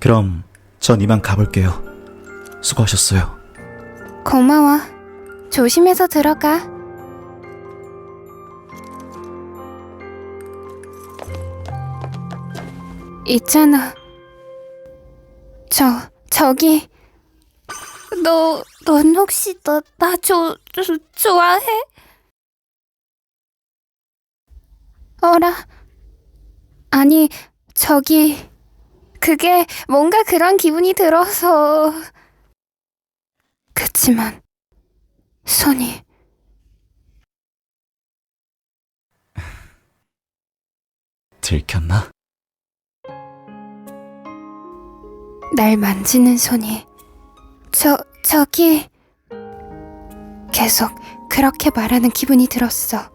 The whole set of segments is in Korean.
그럼 전 이만 가볼게요. 수고하셨어요. 고마워. 조심해서 들어가. 있잖아. 저, 저기. 너, 넌 혹시 너, 나 조, 조, 좋아해? 어라. 아니, 저기. 그게 뭔가 그런 기분이 들어서. 그치만, 손이. 들켰나? 날 만지는 손이 저 저기 계속 그렇게 말하는 기분이 들었어.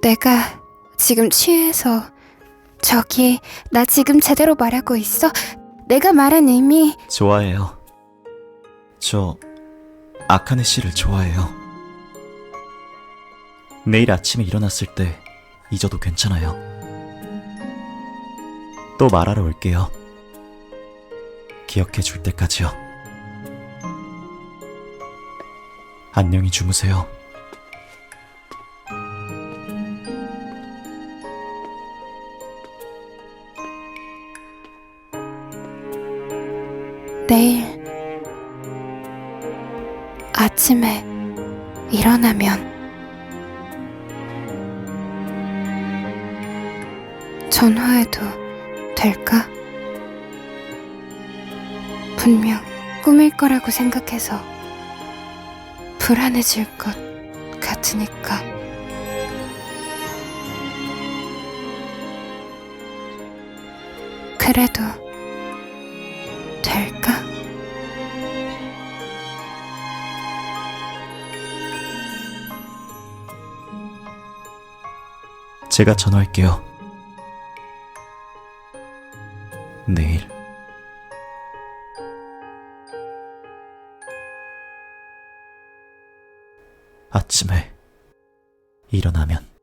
내가 지금 취해서 저기 나 지금 제대로 말하고 있어? 내가 말한 의미 좋아해요. 저 아카네 씨를 좋아해요. 내일 아침에 일어났을 때 잊어도 괜찮아요. 또 말하러 올게요. 기억해 줄 때까지요. 안녕히 주무세요. 내일 아침에 일어나면 전화해도 될까? 분명 꿈일 거라고 생각해서 불안해질 것 같으니까. 그래도 제가 전화할게요. 내일. 아침에 일어나면.